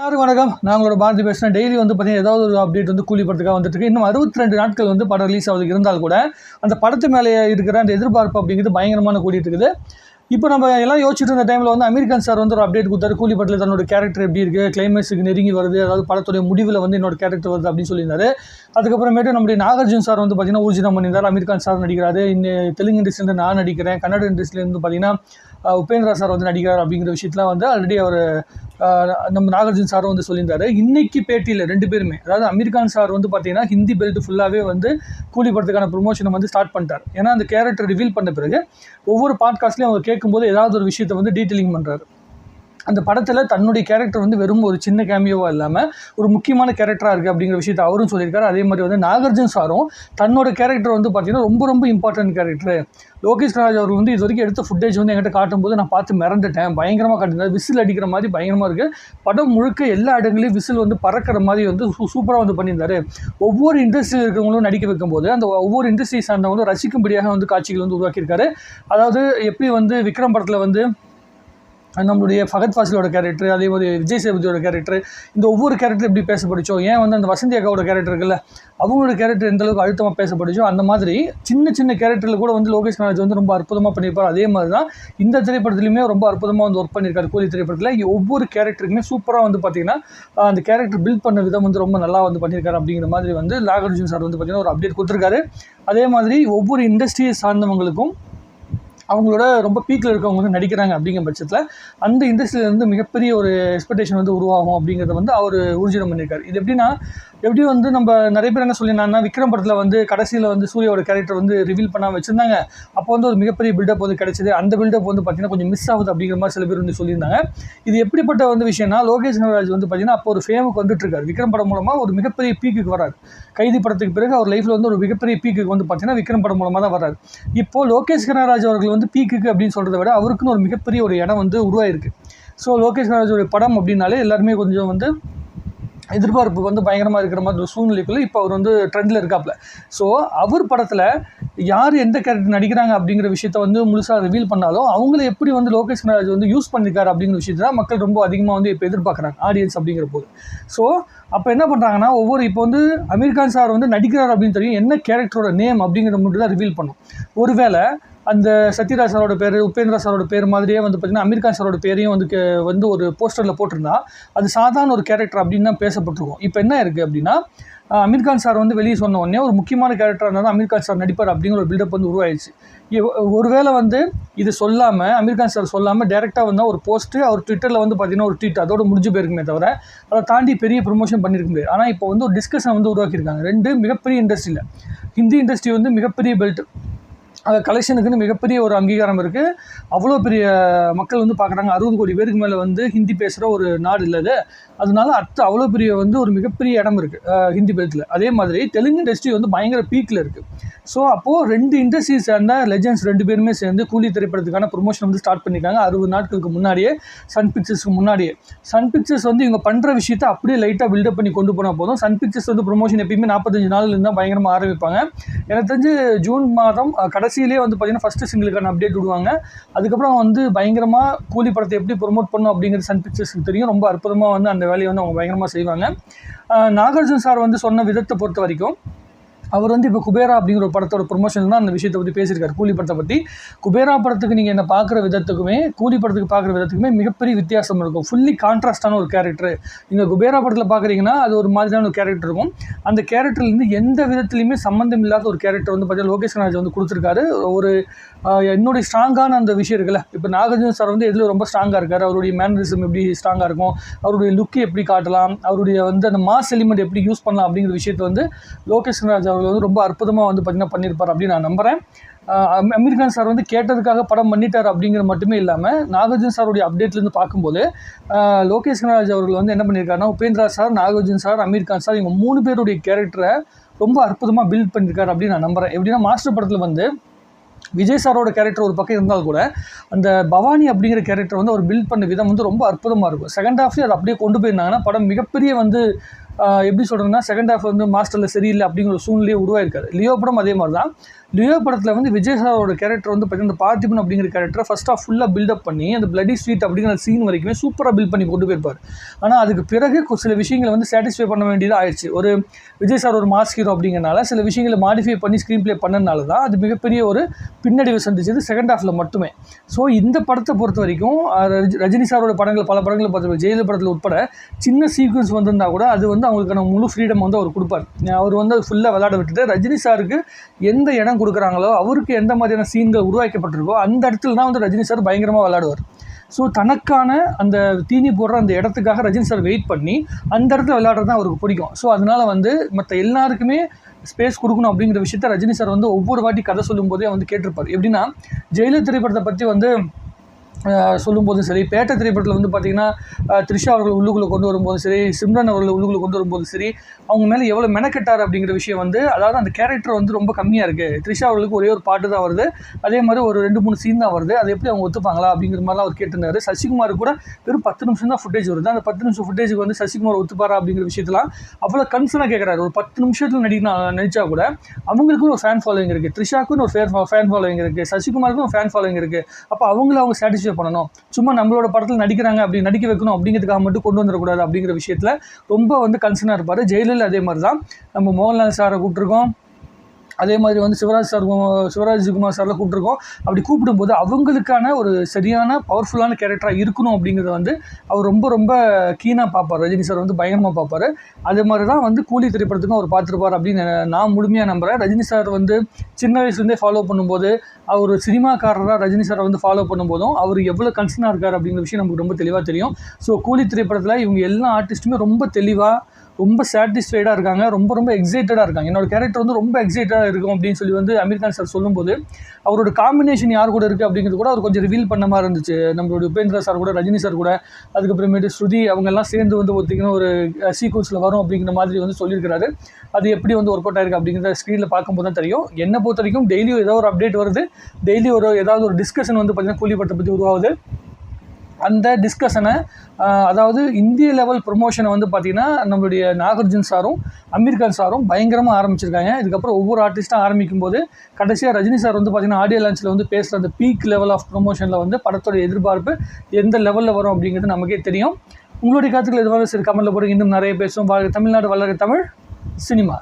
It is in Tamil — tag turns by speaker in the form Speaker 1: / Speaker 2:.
Speaker 1: எல்லாரும் வணக்கம். நான் உங்களோட பாரதி பேசுகிறேன் டெய்லி வந்து பார்த்தீங்கன்னா ஏதாவது ஒரு அப்டேட் வந்து கூலி படத்துக்காக வந்துட்டு இருக்கு. இன்னும் அறுபத்தி ரெண்டு நாட்கள் வந்து படம் ரிலீஸ் ஆகுது. இருந்தால் கூட அந்த படத்து மேலே இருக்கிற அந்த எதிர்பார்ப்பு அப்படிங்கிறது பயங்கரமான கூடிட்டு இருக்குது. இப்போ நம்ம எல்லாம் யோசிச்சுட்டு இருந்த டைமில் வந்து அமெரிக்கன் சார் வந்து ஒரு அப்டேட் கொடுத்தாரு. கூலி படத்தில் தன்னோட கேரக்டர் எப்படி இருக்குது கிளைமேக்ஸுக்கு நெருங்கி வருது. அதாவது படத்துடைய முடிவில் வந்து என்னோட கேரக்டர் வருது அப்படின்னு சொல்லியிருந்தாரு. அதுக்கப்புறமேட்டு நம்முடைய நாகார்ஜுன் சார் வந்து பார்த்தீங்கன்னா ஊர்ஜிதம் பண்ணியிருந்தார். அமெரிக்கன் சார் நடிக்கிறாரு. இன்னும் தெலுங்கு இண்டஸ்ட்ரியிலேருந்து நான் நடிக்கிறேன். கன்னட இண்டஸ்ட்ரியிலேருந்து பார்த்திங்கன்னா உபேந்திரா சார் வந்து நடிக்கிறார் அப்படிங்கிற விஷயத்தில் வந்து ஆல்ரெடி அவர் நம்ம நாகார்ஜுன் சாரும் வந்து சொல்லியிருந்தாரு. இன்னைக்கு பேட்டியில் ரெண்டு பேருமே அதாவது அமீர்கான் சார் வந்து பார்த்தீங்கன்னா ஹிந்தி பெல்ட் ஃபுல்லாகவே வந்து கூலி படத்துக்கான ப்ரொமோஷனை வந்து ஸ்டார்ட் பண்ணிட்டார். ஏன்னா அந்த கேரக்டர் ரிவீல் பண்ண பிறகு ஒவ்வொரு பாட்காஸ்ட்லையும் அவர் கேட்கும்போது ஏதாவது ஒரு விஷயத்தை வந்து டீட்டெயிலிங் பண்ணுறாரு அந்த படத்தில் தன்னுடைய கேரக்டர் வந்து வெறும் ஒரு சின்ன கேமியோவாக இல்லாமல் ஒரு முக்கியமான கேரக்டராக இருக்குது அப்படிங்கிற விஷயத்தை அவரும் சொல்லியிருக்காரு. அதே மாதிரி வந்து நாகார்ஜுன் சாரும் தன்னோட கேரக்டர் வந்து பார்த்தீங்கன்னா ரொம்ப ரொம்ப இம்பார்ட்டன்ட் கேரக்டர் லோகேஷ் ராஜ் அவர் வந்து இது வரைக்கும் எடுத்த ஃபுட்டேஜ் வந்து என்கிட்ட காட்டும்போது நான் பார்த்து மிரண்டுட்டேன். பயங்கரமாக காட்டினார் விசில் அடிக்கிற மாதிரி பயங்கரமாக இருக்குது படம் முழுக்க எல்லா இடங்களையும் விசில் வந்து பறக்கிற மாதிரி வந்து சூப்பராக வந்து பண்ணியிருந்தார். ஒவ்வொரு இண்டஸ்ட்ரியில் இருக்கிறவங்களும் நடிக்க வைக்கும்போது அந்த ஒவ்வொரு இண்டஸ்ட்ரி சார்ந்தவங்களும் ரசிக்கும்படியாக வந்து காட்சிகள் வந்து உருவாக்கியிருக்காரு. அதாவது எப்படி வந்து விக்ரம் படத்தில் வந்து நம்மளுடைய ஃபகத் ஃபாசிலோட கேரக்டர் அதே மாதிரி விஜய் சேபதியோட கேரக்டர் இந்த ஒவ்வொரு கேரக்டர் எப்படி பேசப்பட்டுச்சோ ஏன் வந்து அந்த வசந்தி அக்காவோட கேரக்டர் இருக்குல்ல அவங்களோட கேரக்டர் எந்த அளவுக்கு அழுத்தமாக பேசப்பட்டுச்சோ அந்த மாதிரி சின்ன சின்ன கேரக்டரில் கூட வந்து லோகேஷ் கனராஜ் வந்து ரொம்ப அற்புதமாக பண்ணியிருப்பார். அதே மாதிரி தான் இந்த திரைப்படத்துலையுமே ரொம்ப அற்புதமாக வந்து ஒர்க் பண்ணியிருக்காரு கூலி திரைப்படத்தில். ஒவ்வொரு கேரக்டருக்குமே சூப்பராக வந்து பார்த்திங்கன்னா அந்த கேரக்டர் பில்ட் பண்ண விதம் வந்து ரொம்ப நல்லா வந்து பண்ணியிருக்காரு அப்படிங்கிற மாதிரி வந்து நாகார்ஜுன் சார் வந்து பார்த்தீங்கன்னா ஒரு அப்டேட் கொடுத்துருக்காரு. அதே மாதிரி ஒவ்வொரு இண்டஸ்ட்ரியை சார்ந்தவங்களுக்கும் அவங்களோட ரொம்ப பீக்கில் இருக்கவங்க வந்து நடிக்கிறாங்க அப்படிங்கிற பட்சத்தில் அந்த இண்டஸ்ட்ரியிலேருந்து மிகப்பெரிய ஒரு எக்ஸ்பெக்டேஷன் வந்து உருவாகும் அப்படிங்கிறத வந்து அவர் ஊர்ஜிதம் பண்ணியிருக்காரு இது எப்படின்னா எப்படி வந்து நம்ம நிறைய பேர் என்ன சொல்லியிருந்தாங்கன்னா விக்ரம் படத்தில் வந்து கடைசியில் வந்து சூர்யாவோட கேரக்டர் வந்து ரிவீல் பண்ணாமல் வச்சுருந்தாங்க. அப்போ வந்து ஒரு மிகப்பெரிய பில்டப் வந்து கிடைச்சிது. அந்த பில்டப் வந்து பார்த்தீங்கன்னா கொஞ்சம் மிஸ் ஆகுது அப்படிங்கிற மாதிரி சில பேர் வந்து சொல்லியிருந்தாங்க. இது எப்படிப்பட்ட வந்து விஷயம்னா லோகேஷ் கனகராஜ் வந்து பார்த்தீங்கன்னா அப்போ ஒரு ஃபேமுக்கு வந்துட்டுருக்காரு விக்ரம் படம் மூலமாக ஒரு மிகப்பெரிய பீக்குக்கு வராரு கைதி படத்துக்கு பிறகு அவர் லைஃப்பில் வந்து ஒரு மிகப்பெரிய பீக்குக்கு வந்து பார்த்திங்கன்னா விக்ரம் படம் மூலமாக தான் வராரு இப்போ லோகேஷ் கனகராஜ் அவர்கள் வந்து பீக்குக்கு அப்படின்னு சொல்கிறத விட அவருக்குன்னு ஒரு மிகப்பெரிய ஒரு இடம் வந்து உருவாயிருக்கு. ஸோ லோகேஷ் கனகராஜோட படம் அப்படின்னாலே எல்லாருமே கொஞ்சம் வந்து எதிர்பார்ப்பு வந்து பயங்கரமாக இருக்கிற மாதிரி ஒரு சூழ்நிலைக்குள்ளே இப்போ அவர் வந்து ட்ரெண்டில் இருக்காப்புல. ஸோ அவர் படத்தில் யார் எந்த கேரக்டர் நடிக்கிறாங்க அப்படிங்கிற விஷயத்த வந்து முழுசாக ரிவீல் பண்ணாலும் அவங்கள எப்படி வந்து லோகேஷ் கனராஜ் வந்து யூஸ் பண்ணியிருக்காரு அப்படிங்கிற விஷயத்தை தான் மக்கள் ரொம்ப அதிகமாக வந்து இப்போ எதிர்பார்க்குறாங்க ஆடியன்ஸ் அப்படிங்கிற போது. ஸோ அப்போ என்ன பண்ணுறாங்கன்னா ஒவ்வொரு இப்போ வந்து அமீர் கான் சார் வந்து நடிக்கிறார் அப்படின்னு தெரியும் என்ன கேரக்டரோட நேம் அப்படிங்கிறத மட்டும் தான் ரிவீல் பண்ணும். ஒருவேளை அந்த சத்யராஜ் சாரோட பேர் உபேந்திரா சாரோட பேர் மாதிரியே வந்து பார்த்திங்கன்னா அமீர் கான் சாரோட பேரையும் வந்து வந்து ஒரு போஸ்டரில் போட்டிருந்தா அது சாதாரண ஒரு கேரக்டர் அப்படின்னு தான் பேசப்பட்டிருக்கும். இப்போ என்ன இருக்குது அப்படின்னா அமீர்கான் அமீர் கான் சார் வந்து வெளியே சொன்ன உடனே ஒரு முக்கியமான கேரக்டராக இருந்தால் அமீர் கான் சார் நடிப்பார் அப்படிங்கிற ஒரு பில்டப் வந்து உருவாயிடுச்சு. ஒருவேளை வந்து இது சொல்லாமல் அமீர் கான் சார் சொல்லாமல் டேரெக்டாக வந்தால் ஒரு போஸ்ட்டு அவர் ட்விட்டரில் வந்து பார்த்தீங்கன்னா ஒரு ட்வீட் அதோட முடிஞ்சு போயிருக்குமே தவிர அதை தாண்டி பெரிய ப்ரொமோஷன் பண்ணியிருக்க முடியாது. ஆனால் இப்போ வந்து ஒரு டிஸ்கஷன் வந்து உருவாக்கியிருக்காங்க. ரெண்டு மிகப்பெரிய இண்டஸ்ட்ரியில் ஹிந்தி இண்டஸ்ட்ரி வந்து மிகப்பெரிய பெல்ட் அந்த கலெக்ஷனுக்குன்னு மிகப்பெரிய ஒரு அங்கீகாரம் இருக்குது அவ்வளோ பெரிய மக்கள் வந்து பார்க்குறாங்க அறுபது கோடி பேருக்கு மேலே வந்து ஹிந்தி பேசுகிற ஒரு நாடு இல்லை அது. அதனால அடுத்து அவ்வளோ பெரிய வந்து ஒரு மிகப்பெரிய இடம் இருக்குது ஹிந்தி பெல்ட்டில் அதே மாதிரி தெலுங்கு இண்டஸ்ட்ரி வந்து பயங்கர பீக்கில் இருக்குது ஸோ அப்போது ரெண்டு இண்டஸ்ட்ரி சேர்ந்த லெஜெண்ட்ஸ் ரெண்டு பேருமே சேர்ந்து கூலி திரைப்படத்துக்கான ப்ரொமோஷன் வந்து ஸ்டார்ட் பண்ணியிருக்காங்க அறுபது நாட்களுக்கு முன்னாடியே சன் பிக்சர்ஸ்க்கு முன்னாடியே. சன் பிக்சர்ஸ் வந்து இவங்க பண்ணுற விஷயத்தை அப்படியே லைட்டாக பில்டப் பண்ணி கொண்டு போனால் போதும். சன் பிக்சர்ஸ் வந்து ப்ரொமோஷன் எப்பயுமே நாற்பத்தஞ்சு நாள் இருந்தால் பயங்கரமாக ஆரம்பிப்பாங்க. எனக்கு தெரிஞ்சு ஜூன் மாதம் கடை கடைசியிலே வந்து பார்த்தீங்கன்னா ஃபஸ்ட்டு சிங்கிளுக்கான அப்டேட் விடுவாங்க. அதுக்கப்புறம் வந்து பயங்கரமாக கூலி படத்தை எப்படி ப்ரொமோட் பண்ணும் அப்படிங்கிறது சன் பிக்சர்ஸுக்கு தெரியும். ரொம்ப அற்புதமாக வந்து அந்த வேலையை வந்து அவங்க பயங்கரமாக செய்வாங்க. நாகார்ஜுன் சார் வந்து சொன்ன விதத்தை பொறுத்த வரைக்கும் அவர் வந்து இப்போ குபேரா அப்படிங்கிற ஒரு படத்தோட ப்ரொமோஷன் தான் அந்த விஷயத்தை பற்றி பேசியிருக்காரு. கூலி படத்தை பற்றி குபேரா படத்துக்கு நீங்கள் என்ன பார்க்குற விதத்துக்குமே கூலி படத்துக்கு பார்க்குற விதத்துக்குமே மிகப்பெரிய வித்தியாசம் இருக்கும். ஃபுல்லி கான்ட்ராஸ்டான ஒரு கேரக்டர் நீங்கள் குபேரா படத்தில் பார்க்குறீங்கன்னா அது ஒரு மாதிரியான ஒரு கேரக்டர் இருக்கும். அந்த கேரக்டர்லேருந்து எந்த விதத்துலையுமே சம்மந்தம் இல்லாத ஒரு கேரக்டர் வந்து பார்த்தீங்கன்னா லோகேஷ் கனராஜ் வந்து கொடுத்துருக்காரு. ஒரு என்னுடைய ஸ்ட்ராங்கான அந்த விஷயம் இருக்குல்ல. இப்போ நாகார்ஜுன சார் வந்து எதில் ரொம்ப ஸ்ட்ராங்காக இருக்கார்? அவருடைய மேனரிசம் எப்படி ஸ்ட்ராங்காக இருக்கும்? அவருடைய லுக்கு எப்படி காட்டலாம்? அவருடைய வந்து அந்த மாஸ் எலிமெண்ட் எப்படி யூஸ் பண்ணலாம் அப்படிங்கிற விஷயத்தை வந்து லோகேஷ் ராஜ் அவர்கள் வந்து ரொம்ப அற்புதமாக வந்து பார்த்திங்கன்னா பண்ணியிருப்பார் அப்படின்னு நான் நம்புகிறேன் அமீர்கான் அமீர் கான் சார் வந்து கேட்டதுக்காக படம் பண்ணிட்டார் அப்படிங்கிற மட்டுமே இல்லாமல் நாகார்ஜுன் சாருடைய அப்டேட்லேருந்து பார்க்கும்போது லோகேஷ் கனராஜ் அவர்கள் வந்து என்ன பண்ணியிருக்காருன்னா Upendra sir Nagarjun sir Aamir Khan sir இவங்க மூணு பேருடைய கேரக்டரை ரொம்ப அற்புதமாக பில்ட் பண்ணியிருக்காரு அப்படின்னு நான் நம்புகிறேன் எப்படின்னா மாஸ்டர் படத்தில் வந்து விஜய் சாரோட கேரக்டர் ஒரு பக்கம் இருந்தால் கூட அந்த பவானி அப்படிங்கிற கேரக்டர் வந்து அவர் பில்ட் பண்ண விதம் வந்து ரொம்ப அற்புதமாக இருக்கும். செகண்ட் ஹாஃப்லேயே அதை அப்படியே கொண்டு போயிருந்தாங்கன்னா படம் மிகப்பெரிய வந்து எப்படி சொல்கிறதுனா செகண்ட் ஹாஃப் வந்து மாஸ்டரில் சரியில்லை அப்படிங்கிற ஒரு சூழ்நிலையே உருவாயிருக்காரு. லியோ படம் அதே மாதிரி தான் லியோ படத்தில் வந்து விஜய் சாரோட கேரக்டர் வந்து பார்த்தீங்கன்னா இந்த பார்த்திபன் அப்படிங்கிற கேரக்டரை ஃபர்ஸ்ட் ஆஃப் ஃபுல்லாக பில்டப் பண்ணி அந்த பிளடி ஸ்வீட் அப்படிங்கிற சீன் வரைக்குமே சூப்பராக பில்ட் பண்ணி கொண்டு போயிருப்பார். ஆனால் அதுக்கு பிறகு சில விஷயங்களை வந்து சாட்டிஸ்ஃபை பண்ண வேண்டியது ஆயிடுச்சு. ஒரு விஜய் சார் ஒரு மாஸ் ஹீரோ அப்படிங்கிறனால சில விஷயங்களை மாடிஃபை பண்ணி ஸ்க்ரீன் ப்ளே பண்ணனால தான் அது மிகப்பெரிய ஒரு பின்னடைவை சந்திச்சது செகண்ட் ஹாஃபில் மட்டுமே. ஸோ இந்த படத்தை பொறுத்த வரைக்கும் ரஜினி சாரோட படங்கள் பல படங்களை பார்த்து ஜெயிலர் படத்தில் உட்பட சின்ன சீக்வன்ஸ் வந்திருந்தா கூட அது வந்து அவங்களுக்கான முழு ஃப்ரீடம் வந்து அவர் கொடுப்பார். அவர் வந்து ஃபுல்லாக விளையாட விட்டுட்டு ரஜினி சாருக்கு எந்த இடம் கொடுக்குறாங்களோ அவருக்கு எந்த மாதிரியான சீன்கள் உருவாக்கப்பட்டிருக்கோ அந்த இடத்துல தான் வந்து ரஜினி சார் பயங்கரமாக விளையாடுவார். ஸோ தனக்கான அந்த தீனி போடுற அந்த இடத்துக்காக ரஜினி சார் வெயிட் பண்ணி அந்த இடத்துல விளையாடுறது தான் அவருக்கு பிடிக்கும். ஸோ அதனால் வந்து மற்ற எல்லாருக்குமே ஸ்பேஸ் கொடுக்கணும் அப்படிங்கிற விஷயத்த ரஜினி சார் வந்து ஒவ்வொரு வாட்டி கதை சொல்லும்போதே வந்து கேட்டிருப்பார். எப்படின்னா ஜெயிலர் திரைப்படத்தை பற்றி வந்து சொல்லும்போதும் சரி பேட்டை திரைப்படத்தில் வந்து பார்த்தீங்கன்னா த்ரிஷா அவர்கள் உள்ளுக்குள்ளே கொண்டு வரும்போதும் சரி சிம்ரன் அவர்கள் உள்ளுக்குள்ளே கொண்டு வரும்போதும் சரி அவங்க மேலே எவ்வளோ மெனக்கெட்டார் அப்படிங்கிற விஷயம் வந்து அதாவது அந்த கேரக்டர் வந்து ரொம்ப கம்மியாக இருக்குது த்ரிஷா அவர்களுக்கு ஒரே ஒரு பாட்டு தான் வருது. அதே மாதிரி ஒரு ரெண்டு மூணு சீன் தான் வருது. அதை எப்படி அவங்க ஒத்துப்பாங்களா அப்படிங்கிற மாதிரிலாம் அவர் கேட்டிருந்தாரு. சசிகுமார் கூட வெறும் பத்து நிமிஷம் தான் ஃபுட்டேஜ் வருது. அந்த பத்து நிமிஷம் ஃபுட்டேஜுக்கு வந்து சசிகுமார் ஒத்துப்பாரா அப்படிங்கிற விஷயத்தெல்லாம் அவ்வளோ கன்சர்னாக கேட்குறாரு ஒரு பத்து நிமிஷத்தில் நடிக்கணும் நினச்சா கூட அவங்களுக்கும் ஒரு ஃபேன் ஃபாலோவிங் இருக்குது த்ரிஷாக்குன்னு ஒரு ஃபேன் ஃபேன் ஃபாலோவிங் இருக்குது சசிகுமாருக்கும் ஒரு ஃபேன் ஃபாலோவிங் இருக்குது அப்போ அவங்கள அவங்க சாட்டிஸ்ஃபை பண்ணணும். சும்மா நம்மளோட படத்தில் நடிக்கிறாங்க அப்படி நடிக்க வைக்கணும் அப்படிங்கிறதுக்காக மட்டும் கொண்டு வந்துடக்கூடாது அப்படிங்கிற விஷயத்தில் ரொம்ப வந்து கன்சர்னாக இருப்பார். ஜெயிலில் அதே மாதிரி தான் நம்ம மோகன்லால் சாரை கூப்பிட்ருக்கோம் அதே மாதிரி வந்து சிவராஜ் சார் சிவராஜ் குமார் சார்லாம் கூப்பிட்ருக்கோம் அப்படி கூப்பிடும்போது அவங்களுக்கான ஒரு சரியான பவர்ஃபுல்லான கேரக்டராக இருக்கணும் அப்படிங்கிறத வந்து அவர் ரொம்ப ரொம்ப கீனாக பார்ப்பார். ரஜினி சார் வந்து பயங்கரமாக பார்ப்பார். அதே மாதிரி தான் வந்து கூலி திரைப்படத்துக்கும் அவர் பார்த்துருப்பார் அப்படின்னு நான் முழுமையாக நம்புகிறேன் ரஜினி சார் வந்து சின்ன வயசுலேருந்தே ஃபாலோ பண்ணும்போது அவர் சினிமாக்காரராக ரஜினி சாரை வந்து ஃபாலோ பண்ணும்போதும் அவர் எவ்வளோ கன்சர்னாக இருக்கார் அப்படிங்கிற விஷயம் நமக்கு ரொம்ப தெளிவாக தெரியும். ஸோ கூலி திரைப்படத்தில் இவங்க எல்லா ஆர்டிஸ்ட்டுமே ரொம்ப தெளிவாக ரொம்ப சாட்டிஸ்ஃபைடாக இருக்காங்க. ரொம்ப ரொம்ப எக்ஸைட்டடாக இருக்காங்க. என்னோட கேரக்டர் வந்து ரொம்ப எக்ஸைட்டடாக இருக்கும் அப்படின்னு சொல்லி வந்து அமீர்கான் சார் சொல்லும்போது அவரோட காம்பினேஷன் யார் கூட இருக்குது அப்படிங்கிறது கூட அவர் கொஞ்சம் ரிவீல் பண்ண மாதிரி இருந்துச்சு. நம்மளோட உபேந்திரா சார் கூட ரஜினி சார் கூட அதுக்கப்புறமேட்டு ஸ்ருதி அவங்கெல்லாம் சேர்ந்து வந்து பார்த்திங்கன்னா ஒரு சீக்வன்ஸில் வரும் அப்படிங்கிற மாதிரி வந்து சொல்லியிருக்கிறாரு. அது எப்படி வந்து ஒர்க் அவுட் ஆயிருக்கு அப்படிங்கிறத ஸ்க்ரீனில் பார்க்கும்போது தான் தெரியும். என்னை பொறுத்த வரைக்கும் டெய்லியும் ஏதோ ஒரு அப்டேட் வருது. டெய்லி ஒரு ஏதாவது ஒரு டிஸ்கஷன் வந்து பார்த்திங்கன்னா கூலிப்பட்டை பற்றி உருவாகுது. அந்த டிஸ்கஷனை அதாவது இந்திய லெவல் ப்ரொமோஷனை வந்து பார்த்திங்கன்னா நம்மளுடைய நாகார்ஜுன் சாரும் அமீர் கான் சாரும் பயங்கரமாக ஆரம்பிச்சிருக்காங்க. இதுக்கப்புறம் ஒவ்வொரு ஆர்டிஸ்ட்டாக ஆரம்பிக்கும் போது கடைசியாக ரஜினி சார் வந்து பார்த்திங்கன்னா ஆடியோ லான்ச்சில் வந்து பேசுகிற அந்த பீக் லெவல் ஆஃப் ப்ரொமோஷனில் வந்து படத்தோட எதிர்பார்ப்பு எந்த லெவலில் வரும் அப்படிங்கிறது நமக்கே தெரியும். உங்களுடைய கருத்துக்கள் எதுவாக சரி கமலில் போடுங்க. இன்னும் நிறைய பேசுவோம். தமிழ்நாடு வளர்கிற தமிழ் சினிமா.